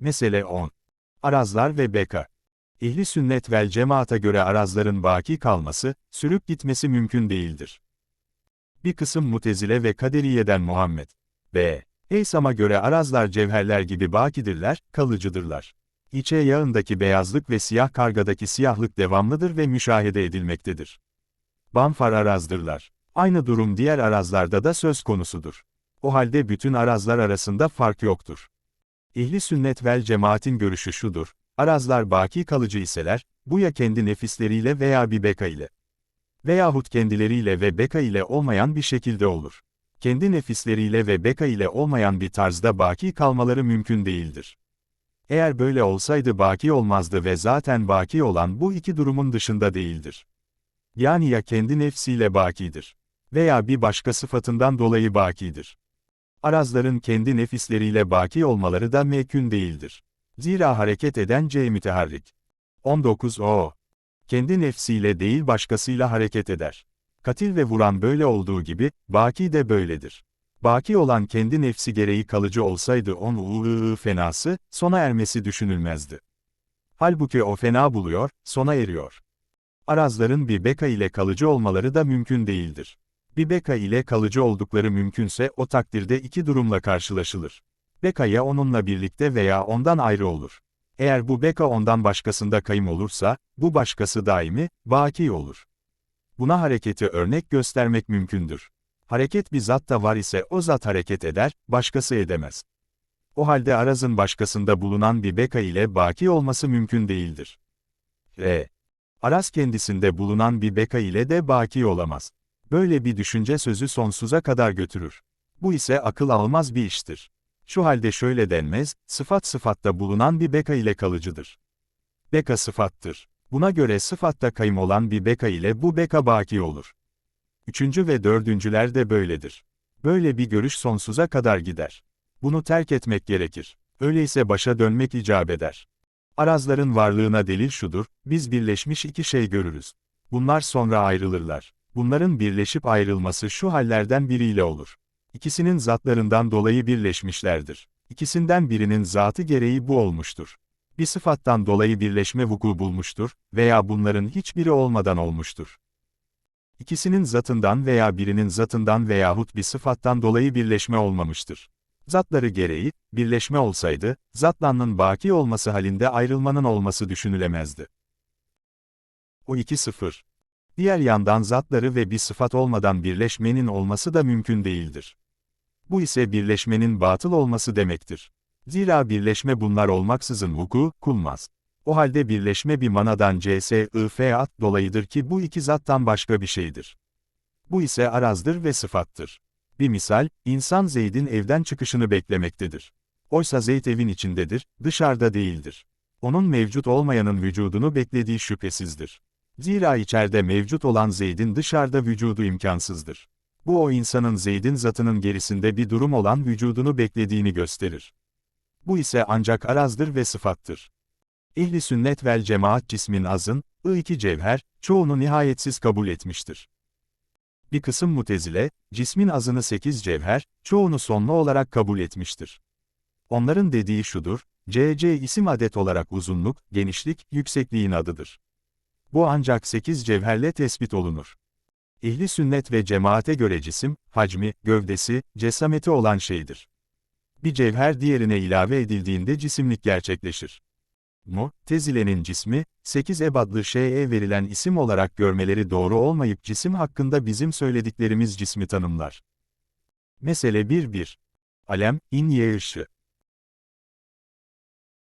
Mesele 10. Arazlar ve beka. Ehli sünnet vel cemaata göre arazların baki kalması, sürüp gitmesi mümkün değildir. Bir kısım mutezile ve kaderiyeden Muhammed. B. Heysam'a göre arazlar cevherler gibi bakidirler, kalıcıdırlar. İçe yağındaki beyazlık ve siyah kargadaki siyahlık devamlıdır ve müşahede edilmektedir. Banfar arazdırlar. Aynı durum diğer arazlarda da söz konusudur. O halde bütün arazlar arasında fark yoktur. Ehli sünnet vel cemaatin görüşü şudur, arazlar baki kalıcı iseler, bu ya kendi nefisleriyle veya bir beka ile. Veyahut kendileriyle ve beka ile olmayan bir şekilde olur. Kendi nefisleriyle ve beka ile olmayan bir tarzda baki kalmaları mümkün değildir. Eğer böyle olsaydı baki olmazdı ve zaten baki olan bu iki durumun dışında değildir. Yani ya kendi nefsiyle bakidir. Veya bir başka sıfatından dolayı bakidir. Arazların kendi nefisleriyle baki olmaları da mekün değildir. Zira hareket eden C müteharrik. 19 O. Kendi nefsiyle değil başkasıyla hareket eder. Katil ve vuran böyle olduğu gibi, baki de böyledir. Baki olan kendi nefsi gereği kalıcı olsaydı onun ıı fenası, sona ermesi düşünülmezdi. Halbuki o fena buluyor, sona eriyor. Arazların bir beka ile kalıcı olmaları da mümkün değildir. Bir beka ile kalıcı oldukları mümkünse o takdirde iki durumla karşılaşılır. Beka ya onunla birlikte veya ondan ayrı olur. Eğer bu beka ondan başkasında kayım olursa, bu başkası daimi, baki olur. Buna hareketi örnek göstermek mümkündür. Hareket bir zatta var ise o zat hareket eder, başkası edemez. O halde arazın başkasında bulunan bir beka ile baki olması mümkün değildir. R. Araz kendisinde bulunan bir beka ile de baki olamaz. Böyle bir düşünce sözü sonsuza kadar götürür. Bu ise akıl almaz bir iştir. Şu halde şöyle denmez, sıfat sıfatta bulunan bir beka ile kalıcıdır. Beka sıfattır. Buna göre sıfatta kayım olan bir beka ile bu beka baki olur. Üçüncü ve dördüncüler de böyledir. Böyle bir görüş sonsuza kadar gider. Bunu terk etmek gerekir. Öyleyse başa dönmek icap eder. Arazların varlığına delil şudur, biz birleşmiş iki şey görürüz. Bunlar sonra ayrılırlar. Bunların birleşip ayrılması şu hallerden biriyle olur. İkisinin zatlarından dolayı birleşmişlerdir. İkisinden birinin zatı gereği bu olmuştur. Bir sıfattan dolayı birleşme vuku bulmuştur veya bunların hiçbiri olmadan olmuştur. İkisinin zatından veya birinin zatından veyahut bir sıfattan dolayı birleşme olmamıştır. Zatları gereği, birleşme olsaydı, zatlanın baki olması halinde ayrılmanın olması düşünülemezdi. O 2-0. Diğer yandan zatları ve bir sıfat olmadan birleşmenin olması da mümkün değildir. Bu ise birleşmenin batıl olması demektir. Zira birleşme bunlar olmaksızın vuku, kulmaz. O halde birleşme bir manadan CSIFAT dolayıdır ki bu iki zattan başka bir şeydir. Bu ise arazdır ve sıfattır. Bir misal, insan Zeyd'in evden çıkışını beklemektedir. Oysa Zeyd evin içindedir, dışarıda değildir. Onun mevcut olmayanın vücudunu beklediği şüphesizdir. Zira içeride mevcut olan Zeyd'in dışarıda vücudu imkansızdır. Bu o insanın Zeyd'in zatının gerisinde bir durum olan vücudunu beklediğini gösterir. Bu ise ancak arazdır ve sıfattır. Ehli sünnet vel cemaat cismin azın, ı2 cevher, çoğunu nihayetsiz kabul etmiştir. Bir kısım mutezile, cismin azını 8 cevher, çoğunu sonlu olarak kabul etmiştir. Onların dediği şudur, CC isim adet olarak uzunluk, genişlik, yüksekliğin adıdır. Bu ancak 8 cevherle tespit olunur. Ehli sünnet ve cemaate göre cisim, hacmi, gövdesi, cesameti olan şeydir. Bir cevher diğerine ilave edildiğinde cisimlik gerçekleşir. Mu, tezilenin cismi, 8 ebadlı şeye verilen isim olarak görmeleri doğru olmayıp cisim hakkında bizim söylediklerimiz cismi tanımlar. Mesele 1-1. Alem, in ye ışı.